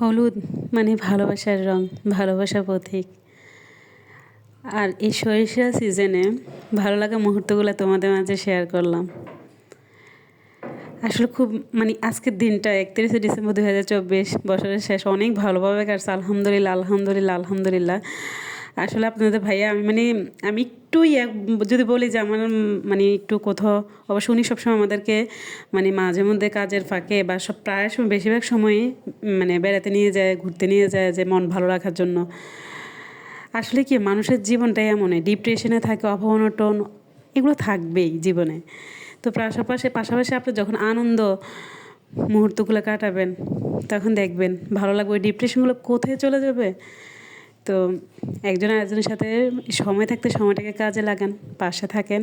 হলুদ মানে ভালোবাসার রং ভালোবাসা প্রতীক। আর এই সরিষা সিজনে ভালো লাগা মুহূর্তগুলো তোমাদের মাঝে শেয়ার করলাম। আসলে খুব মানে আজকের দিনটা একত্রিশে ডিসেম্বর দু হাজার চব্বিশ, বছরের শেষ। অনেক ভালোভাবে কাটছে। আলহামদুলিল্লাহ আলহামদুলিল্লাহ আলহামদুলিল্লাহ। আসলে আপনাদের ভাইয়া আমি মানে আমি একটু ইয়ে যদি বলি যে আমার মানে একটু কোথাও, অবশ্য উনি সবসময় আমাদেরকে মানে মাঝে মধ্যে কাজের ফাঁকে বা সব, প্রায় সময় বেশিরভাগ সময়ই মানে বেড়াতে নিয়ে যায়, ঘুরতে নিয়ে যায় যে মন ভালো রাখার জন্য। আসলে কি, মানুষের জীবনটাই এমনই ডিপ্রেশনে থাকে অভাবনটন এগুলো থাকবেই জীবনে। তো পাশাপাশি পাশাপাশি আপনি যখন আনন্দ মুহূর্তগুলো কাটাবেন, তখন দেখবেন ভালো লাগবে, ওই ডিপ্রেশনগুলো কোথায় চলে যাবে? তো একজন আরেকজনের সাথে সময় থাকতে সময়টাকে কাজে লাগান, পাশে থাকেন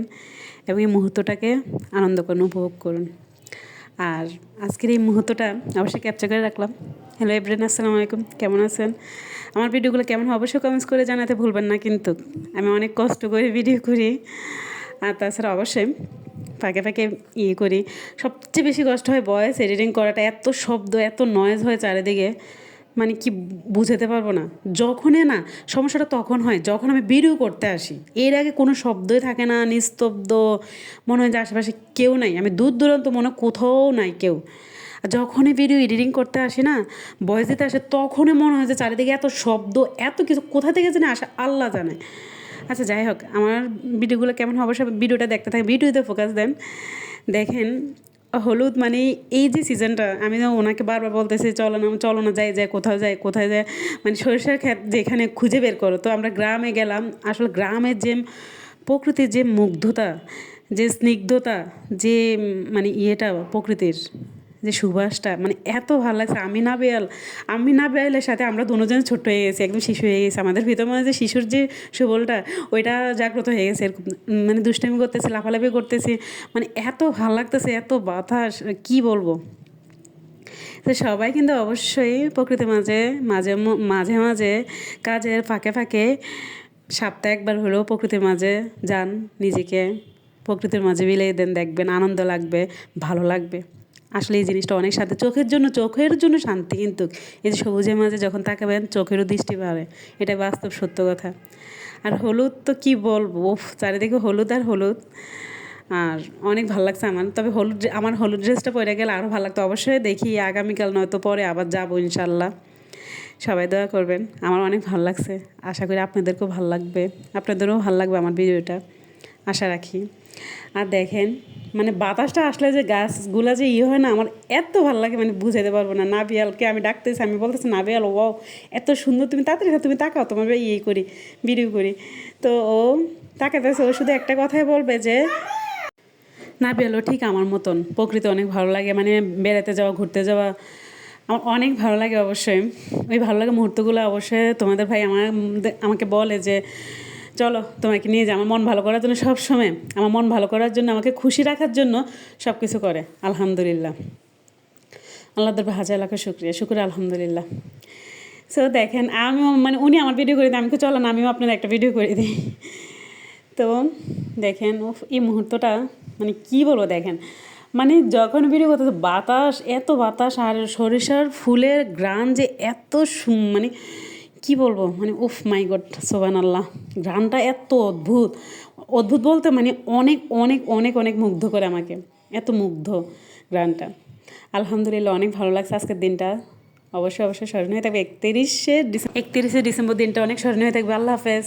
এবং এই মুহূর্তটাকে আনন্দ করুন, উপভোগ করুন। আর আজকের এই মুহূর্তটা অবশ্যই ক্যাপচার করে রাখলাম। হ্যালো এভরেন আসসালামু আলাইকুম, কেমন আছেন? আমার ভিডিওগুলো কেমন হবে অবশ্যই কমেন্টস করে জানাতে ভুলবেন না কিন্তু আমি অনেক কষ্ট করে ভিডিও করি। আর তাছাড়া অবশ্যই ফাঁকে ফাঁকে ইয়ে করি। সবচেয়ে বেশি কষ্ট হয় ভয়েস এডিটিং করাটা। এত শব্দ, এত নয়েজ হয় চারিদিকে। মানে কি বুঝাতে পারব না। যখনই না, সমস্যাটা তখন হয়, যখন আমি ভিডিও করতে আসি, এর আগে কোনো শব্দই থাকে না, নিস্তব্ধ, মনে হয় যে আশেপাশে কেউ নাই, আমি দূর দূরান্ত মনে কোথাও নাই কেউ। যখনই ভিডিও এডিটিং করতে আসি না বয়স দিতে আসে, তখনই মনে হয় যে চারিদিকে এত শব্দ, এত কিছু, কোথা থেকে জানে আসে আল্লাহ জানে। আচ্ছা যাই হোক, আমার ভিডিওগুলো কেমন হবে সব ভিডিওটা দেখতে থাকে ভিডিওতে ফোকাস দেন। দেখেন হলুদ মানে এই যে সিজনটা আমি ওনাকে বারবার বলতেছি, চলো না চলো না, যাই যাই, কোথাও যাই, কোথায় যায় মানে সরিষার ক্ষেত যেখানে খুঁজে বের করো। তো আমরা গ্রামে গেলাম, আসলে গ্রামের যে প্রকৃতির যে মুগ্ধতা, যে স্নিগ্ধতা, যে মানে ইয়েটা প্রকৃতির যে সুবাসটা মানে এত ভালো লাগছে। আমি না বেয়াল আমি না বেয়ালের সাথে আমরা দুজন ছোট্ট হয়ে গেছি, একদম শিশু হয়ে গেছে। আমাদের ভিতর মানে যে শিশুর যে সুবলটা, ওইটা জাগ্রত হয়ে গেছে এরকম। মানে দুষ্টামি করতেছে, লাফালাফি করতেছি। মানে এত ভালো লাগতেছে, এত বাতাস কি বলব? তো সবাই কিন্তু অবশ্যই প্রকৃতির মাঝে মাঝে মাঝে মাঝে কাজের ফাঁকে ফাঁকে সপ্তাহে একবার হলেও প্রকৃতির মাঝে যান নিজেকে। প্রকৃতির মাঝে বিলিয়ে দেন, দেখবেন আনন্দ লাগবে, ভালো লাগবে। আসলে এই জিনিসটা অনেক সাথে চোখের জন্য চোখের জন্য শান্তি কিন্তু। এই যে সবুজের মাঝে যখন তাকাবেন চোখেরও দৃষ্টি বাড়ে, এটা বাস্তব সত্য কথা। আর হলুদ তো কি বলব? চারিদিকে হলুদ আর হলুদ। আর অনেক ভালো লাগছে আমার। তবে হলুদ আমার হলুদ ড্রেসটা পরে গেলে আরও ভালো লাগতো। অবশ্যই দেখি, আগামীকাল নয়তো পরে আবার যাব ইনশাল্লাহ। সবাই দোয়া করবেন। আমার অনেক ভালো লাগছে। আশা করি আপনাদেরকেও ভালো লাগবে। আপনাদেরও ভালো লাগবে আমার ভিডিওটা। আশা রাখি। আর দেখেন মানে বাতাসটা আসলে যে গাছগুলা যে ইয়ে হয় না, আমার এত ভালো লাগে মানে বুঝাইতে পারব না। নাবিয়ালকে আমি ডাকতেছি, আমি বলতেছি, নাবিয়াল ও এত সুন্দর, তুমি তাড়াতাড়ি তুমি তাকাও, তোমার ইয়ে করি, ভিডিও করি। তো ও তাকাতেছে, ও শুধু একটা কথাই বলবে যে, নাবিয়ালও ঠিক আমার মতন, প্রকৃতি অনেক ভালো লাগে মানে বেড়াতে যাওয়া, ঘুরতে যাওয়া, আমার অনেক ভালো লাগে অবশ্যই। ওই ভালো লাগে মুহূর্তগুলো অবশ্যই তোমাদের ভাই আমার আমাকে বলে যে চলো, তোমাকে নিয়ে যাও আমার মন ভালো করার জন্য সব সময় আমার মন ভালো করার জন্য, আমাকে খুশি রাখার জন্য সব কিছু করে। আলহামদুলিল্লাহ। আল্লাহ দরবার হাজার লাখের শুক্রিয়া শুক্র আলহামদুলিল্লাহ। সো দেখেন আমি মানে উনি আমার ভিডিও করে দিই আমি চলো না, আমিও আপনার একটা ভিডিও করে দিই। তো, দেখেন ও এই মুহূর্তটা মানে কি বলব, দেখেন মানে যখন ভিডিও করতে বাতাস, এত বাতাস, আর সরিষার ফুলের গ্রান যে এত মানে কি বলব? মানে উফ মাই গড সোবান আল্লাহ গানটা এত অদ্ভুত। অদ্ভুত বলতে মানে অনেক অনেক অনেক অনেক মুগ্ধ করে আমাকে। এত মুগ্ধ গানটা। আলহামদুলিল্লাহ, অনেক ভালো লাগছে আজকের দিনটা। অবশ্যই অবশ্যই স্মরণীয় হয়ে থাকবে। একত্রিশে একত্রিশে ডিসেম্বর দিনটা অনেক স্মরণীয় হয়ে থাকবে। আল্লাহ হাফেজ।